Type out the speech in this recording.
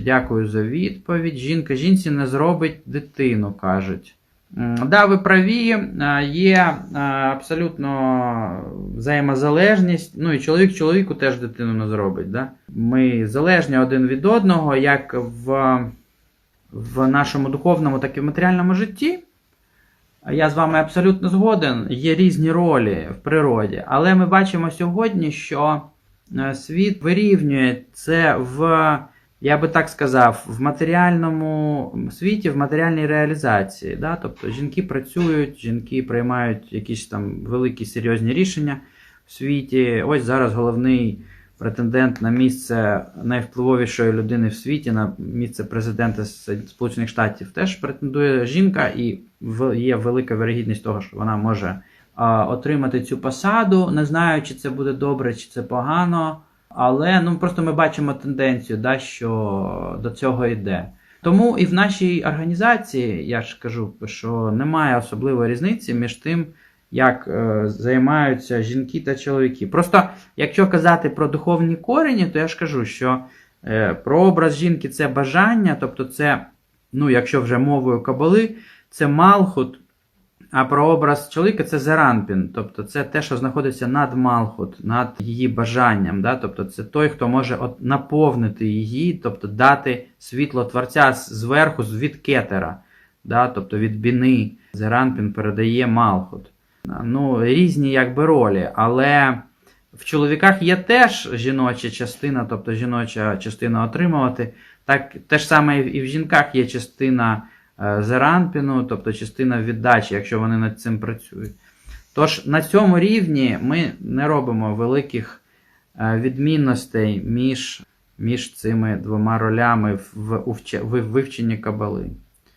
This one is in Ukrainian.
Дякую за відповідь. Жінка жінці не зробить дитину, кажуть. Да, ви праві, е, є е, абсолютно взаємозалежність. Ну і чоловік чоловіку теж дитину не зробить. Да? Ми залежні один від одного, як в, в нашому духовному, так і в матеріальному житті. Я з вами абсолютно згоден. Є різні ролі в природі, але ми бачимо сьогодні, що е, світ вирівнює це в, я би так сказав, в матеріальному світі, в матеріальній реалізації. Да? Тобто жінки працюють, жінки приймають якісь там великі серйозні рішення в світі. Ось зараз головний претендент на місце найвпливовішої людини в світі, на місце президента Сполучених Штатів, теж претендує жінка, і є велика вирогідність того, що вона може отримати цю посаду. Не знаю, чи це буде добре, чи це погано. Але ну просто ми бачимо тенденцію, да, що до цього йде. Тому і в нашій організації, я ж кажу, що немає особливої різниці між тим, як е, займаються жінки та чоловіки. Просто якщо казати про духовні корені, то я ж кажу, що е, прообраз жінки це бажання, тобто це, ну, якщо вже мовою кабали, це малхут, а прообраз чоловіка це зеранпін, тобто це те, що знаходиться над Малхут, над її бажанням. Да? Тобто це той, хто може от наповнити її, тобто дати світло Творця зверху, від кетера, да? тобто від біни. Зеранпін передає Малхут. Ну, різні якби ролі, але в чоловіках є теж жіноча частина, тобто жіноча частина отримувати. Так, те ж саме і в жінках є частина е, зеранпіну, тобто частина віддачі, якщо вони над цим працюють. Тож на цьому рівні ми не робимо великих е, відмінностей між, між цими двома ролями в, в, в вивченні кабали.